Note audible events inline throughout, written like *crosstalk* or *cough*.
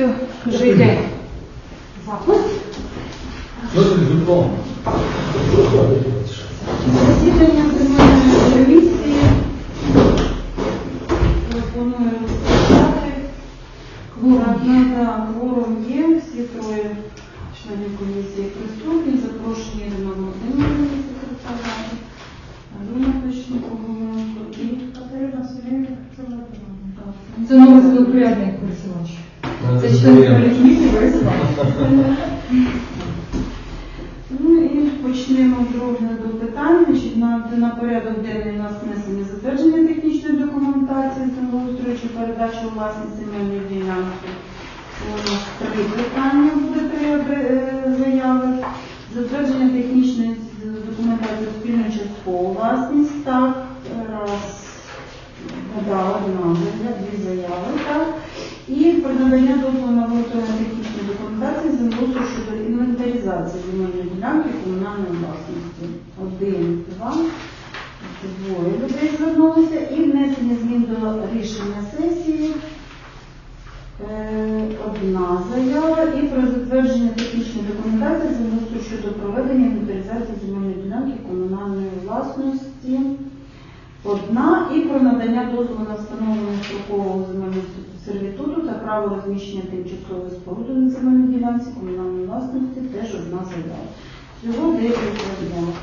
Все. Запуск. Це. Засідання земельної комісії. Пропоную розпочати. Кворум, да, кворум є, всі троє членів комісії присутні, запрошені Ірина Володимирівна, секретар ради, Печникова, і Катерина Сергіївна, це Це новий розпорядник користувач. Це член комісії користувач. Ну і почнемо розгляду питань. На, на порядок денний у нас внесення затвердження технічної документації землеустрою чи передачу власність земельної ділянки. Три питання буде е, заяви. Затвердження технічної документації спільно часткову власність. Так, раз, да, одна, дві заяви, так. І про надання дозволу на виготовлення технічної документації землеустрою щодо інвентаризації земельної ділянки комунальної власності. Один, два, двоє людей звернулися. І внесення змін до рішення сесії. Е, Одна заява і про затвердження технічної документації землеустрою щодо проведення інвентаризації земельної ділянки комунальної власності. Одна і про надання дозволу на встановлення строкового земельного сервітуту та право розміщення тимчасової споруди на земельній ділянці комунальної власності теж одна заява. Всього 9 заяв.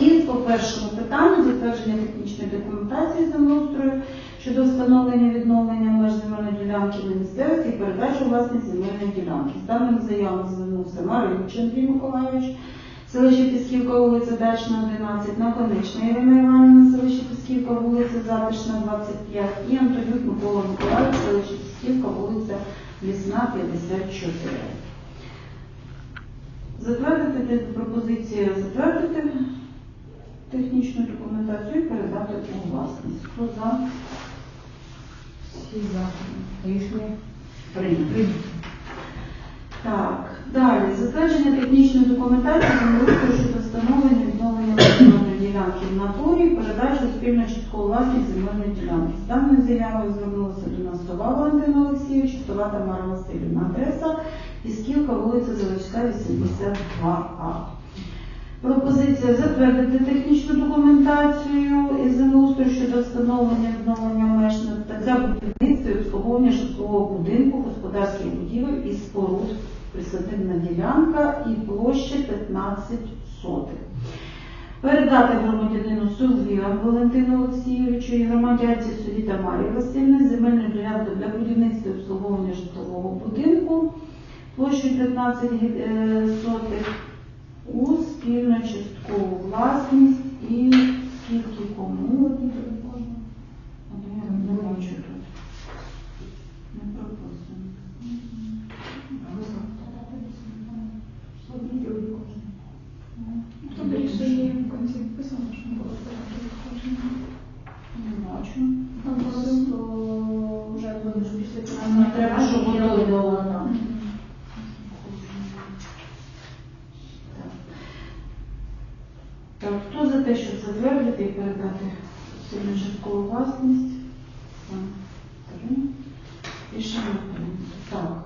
І по першому питанню затвердження технічної документації землеустрою щодо встановлення відновлення меж земельної ділянки місцевості і передачу власність земельної ділянки. З даним заявом звернувся Маринич Андрій Миколайович, селище Пісківка, вулиця Дачна, 11, Наконечна Ірина Іванівна, селище Пісківка, вулиця Затишна, 25 і Антонюк Микола Миколаївич, селище Пісківка, вулиця Лісна, 54. Затвердити пропозиція затвердити технічну документацію і передати у власність. Хто за? Всі за. Рішення Прийнято. Так, далі. Затвердження технічної документації щодо встановлення ділянки в натурі передачу спільно часткову власність земельної ділянки. З даною заявою звернулася до нас Товар Валентин Олексійович, Това Тамара Васильівна. Адреса Пісківка, вулиця Заводська, 82А. Пропозиція затвердити технічну документацію із землеустрою щодо встановлення відновлення меж та для будівництва і обслуговування житлового будинку, господарських будівель і споруд, присадибна ділянка і площа 15 сотих. Передати громадянину Сузвіва Валентину Олексійовичу і громадянці судді Тамарі Васильівни земельну ділянку для будівництва і обслуговування житлового будинку площею 15 е, сотих у спільну часткову власність і скільки кому одні переконані? А то я не бачу тут. Не прописано. Тут рішення в кінці вписано, що не було Не бачу. Там просто вже буде ж після цього. Не треба, щоб воно було. Так. Так, хто за те, щоб затвердити і передати спільну часткову власність? Так.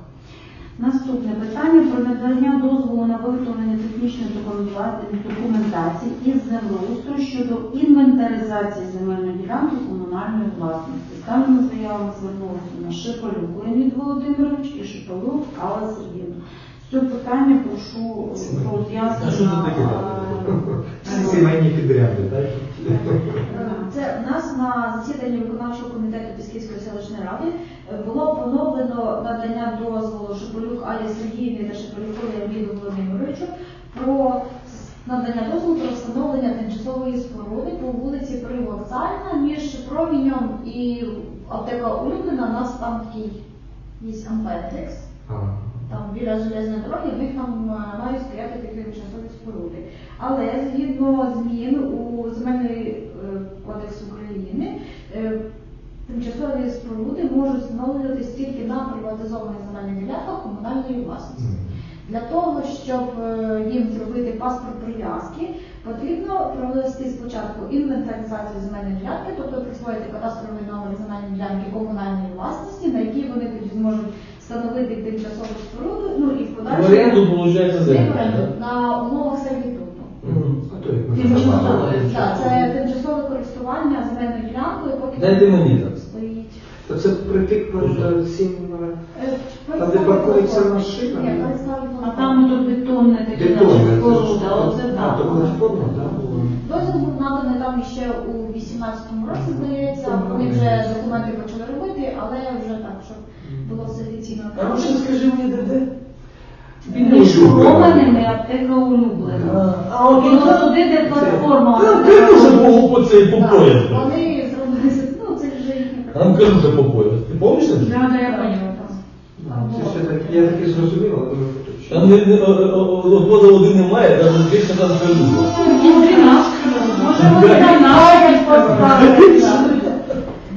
Наступне питання про надання дозволу на виготовлення технічної документації- із землеустрою щодо інвентаризації земельної ділянки комунальної власності. З даними заявами звернулися на Шиполюк Леонід Володимирович і Шиполюк Алла Сергіївна. З цього питання прошу це роз'яснення. Сімейні підряди, так? Це у нас на засіданні виконавчого комітету Пісківської селищної ради е, було поновлено надання дозволу Шиполюк Алі Сергіївні та Шиполюку Леоніду Володимировичу про надання дозволу про встановлення тимчасової споруди по вулиці Привокзальна між Провіньом і аптека Улюблена. У нас там такий є ампетекс. Ага. Там біля железної дороги в них там е, мають стояти такі тимчасові споруди. Але згідно змін у земельний е, кодекс України, е, тимчасові споруди можуть встановлюватись тільки на приватизованих земельних ділянках комунальної власності. Для того, щоб їм зробити паспорт прив'язки, потрібно провести спочатку інвентаризацію земельної ділянки, тобто присвоїти кадастровий номер земельної ділянки комунальної власності, на якій вони тоді зможуть встановити тимчасову споруду, ну і в В подальшому оренду, виходить, в землю. оренду на умовах сервітуту. Мгм. Тимчасове, так, це тимчасове користування земельною ділянкою, поки Дайте мені так. стоїть. Та це притик цим. Е, Там, де паркується машина? Ні, перед А там тут бетонне таке Бетонне, споруда, оце а, так. то була? Дозвіл був наданий там ще у 18-му році, здається. Вони вже документи почали робити, але вже так, щоб було ну ще скажи мені, де де? Між аптека улюблена. А, от туди, де платформа. Та ти дуже по по цей по Так. Вони зробили, ну це вже їхні Нам кажу, що по поїзд. Ти? Да, да, я поняла. Так, я таки зрозумів, але Там не, не, води немає, навіть більше там. І дренаж. Може, *laughs* вони дренаж поставили.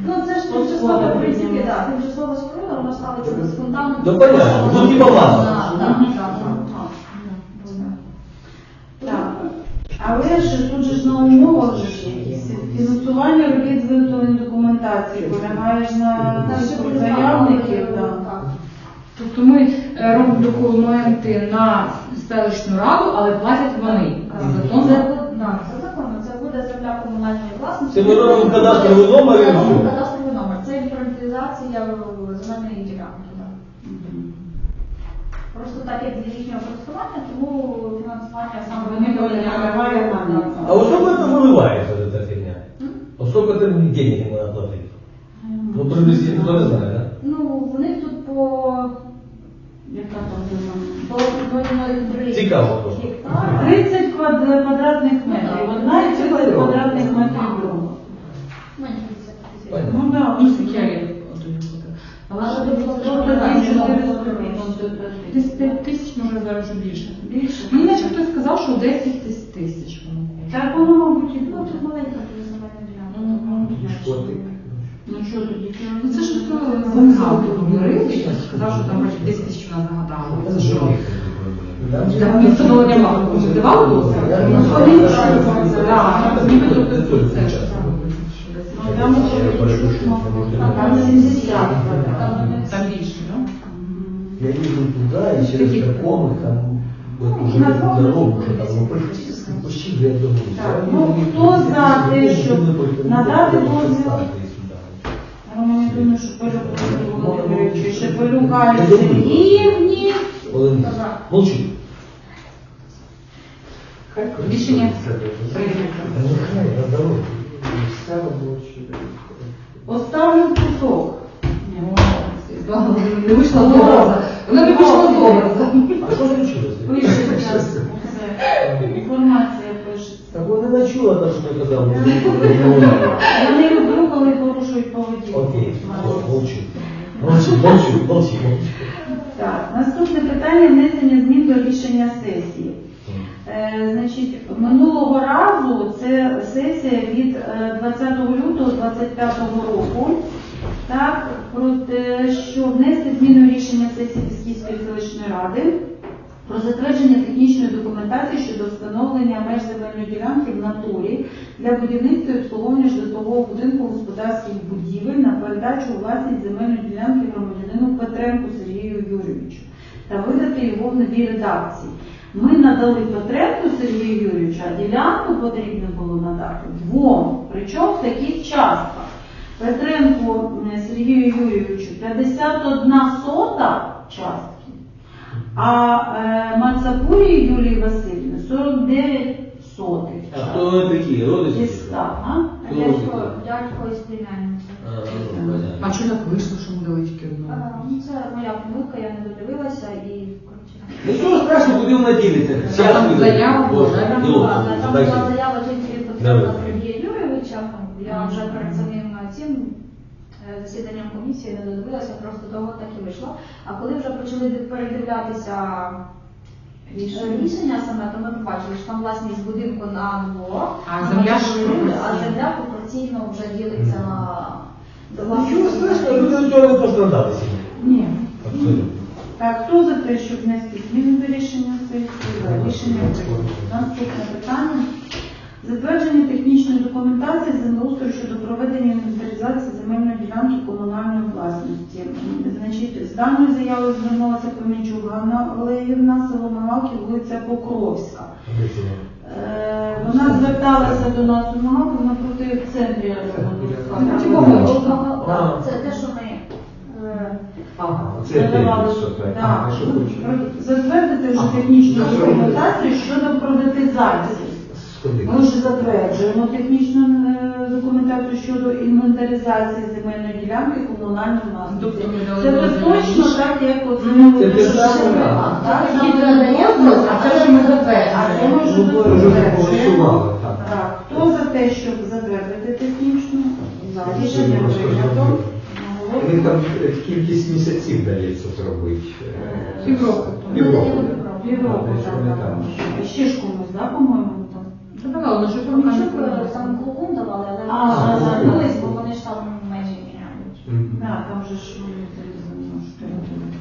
Ну це ж тимчасова в принципі, так, тимчасова споруда, вона ставиться без фундаменту. Ну, понятно. Так, так, Мгм. так. Так. Але ж тут же ж на умовах же ж якісь. Фінансування робіт з виготовлення документації полягаєш на Так, заявників. так, Тобто ми е, робимо документи на селищну раду, але платять вони. Закон да, це законно, це буде земля комунальної власності. Це ми робимо кадастровий номер і Це все. кадастровий номер. Це інвентаризація Просто так як для їхнього користування, тому фінансування саме Вони переливають на нас. А у сколько это выливается, вот эта фигня? А сколько это денег им надо платить? Ну, приблизительно, кто не знает, да? Ну, в них тут по Яка там зима? по 0,03 Цікаво просто. гектара. 30 квад- квадратних метрів. Одна і 30 квадратних метрів друга. Мені 50 тисяч. Понятно. Ну так, Ну, скільки було Що що було ну, це 5 тисяч, може зараз більше. Більше? Мені наче хтось сказав, що 10 тисяч воно. Так воно, мабуть, і Ну, буде. тут маленька земельна ділянка. Мгм. платить. Ну що тоді? Ну це ж хто загадав говорив, і сказав, що там вроді 10 тисяч вона загадала. Це що? Там мені встановлення мало. Здавали було? Ну, Так, нібито тут це. Ну, там уже Там там 70 квадратів. Там не Там більше, ну? Я еду туда и через Каких? знакомых, там, вот уже На эту двух дорогу, этих уже там, ну, практически почти две Так, дома. ну, хто за те, щоб надати дозвіл? Ну, я думаю, що Пилюк Володимирович, ще Пилюк Алі Сергіївні. Добре. Молчи. Рішення Да ну, хай, на дороге. Вся робоча. Поставлю кусок. Не вийшла з образа. Вона не вийшла з образа. А что случилось? Пише зараз. Це Інформація пишеться. Так вот не чула я казал. Я не люблю, коли порушують поведінку. Окей, всё, молчу. Молчи, молчу, молчи, молчи. Так, наступне питання внесення змін до рішення сесії. Е, Значить, минулого разу це сесія від е, 20 лютого 25 року. Так, про те, що внести зміну рішення сесії Пісківської селищної ради про затвердження технічної документації щодо встановлення меж земельної ділянки в натурі для будівництва і обслуговування житлового будинку господарських будівель на передачу у власність земельної ділянки громадянину Петренку Сергію Юрійовичу та видати його в новій редакції. Ми надали Петренку Сергію Юрійовичу, а ділянку потрібно було надати двом, причому в таких частках. Петренку Сергію Юрійовичу 51 сота частки, а е, Мацапурі Юлії Васильівні 49 сотих. А кто такие? Родичи? Зі ста, а? Дядько, дядько із племянницею. А, ну, понятно. А чого так вийшло, що ми дали тільки одну? Ну, це моя помилка, я не додивилася і коротше. Ничего страшного, будем на деле-то. Я там заяву Там дело, була, там була заява тільки від Давай. Петра Сергія Юрійовича. Я вже перед самим цим е, засіданням комісії не додивилася, просто того так і вийшло. А коли вже почали передивлятися Рішення. рішення саме, то ми побачили, що там власність будинку на двох, А земля ж а земля пропорційно вже ділиться на Ничего страшного, люди ничего не пострадали сегодня. Ні. Абсолютно. Так, хто за те, щоб внести зміни до рішення сесії? За рішення прийнято. Наступне питання. Затвердження технічної документації землеустрою щодо проведення інвентаризації земельної ділянки комунальної власності. Значить, даною заявою звернулася Помічук Ганна Олегівна, село Мигалків, вулиця Покровська. Е, Вона зверталася до нас у Мигалків напроти в центрі Це те, що Ага. Це Надавали, те, так. А що хочеш? затвердити вже технічну документацію щодо приватизації. Сходи. Ми вже затверджуємо технічну е, документацію щодо інвентаризації земельної ділянки комунальної власності. Тобто ми Це точно раніше. так, як от Це ми те саме, це дозвіл, а це ж ми затверджуємо. А ми вже Ну, ви вже затверджуємо. проголосували, так. Так, хто за те, щоб затвердити технічну? За рішення Просто прийнято. Вони там кількість місяців дається зробити. е, Півроку. Півроку. Півроку, Десь так, так. Ще ж комусь, да, по-моєму, там? Давала, ну що Помічук там саме клубун давали, але А, вони а, а. бо вони ж там межі міняють. Так, Да, там же ж залізли, ну, що думаю.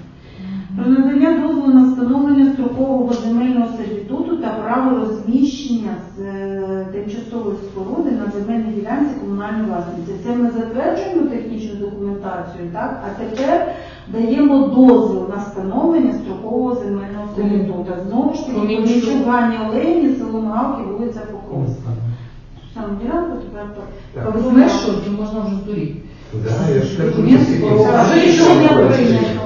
Про надання дозволу на встановлення строкового земельного сервітуту та право розміщення з е, тимчасової споруди на земельній ділянці комунальної власності. Це ми затверджуємо технічну документацію, так? А тепер даємо дозвіл на встановлення строкового земельного сервітута. Знову ж таки, Помічу. Помічук Олені, село Мавки, вулиця Покровська. Саме ділянку тепер Так. Знаєш, що можна вже здуріти. Да, я ж кажу, Документ рішення рішення прийнято.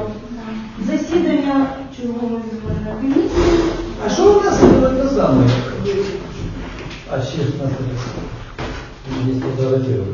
Засідання чергової зборної комісії. А що у нас це саме? А ще 16 нас не заводили.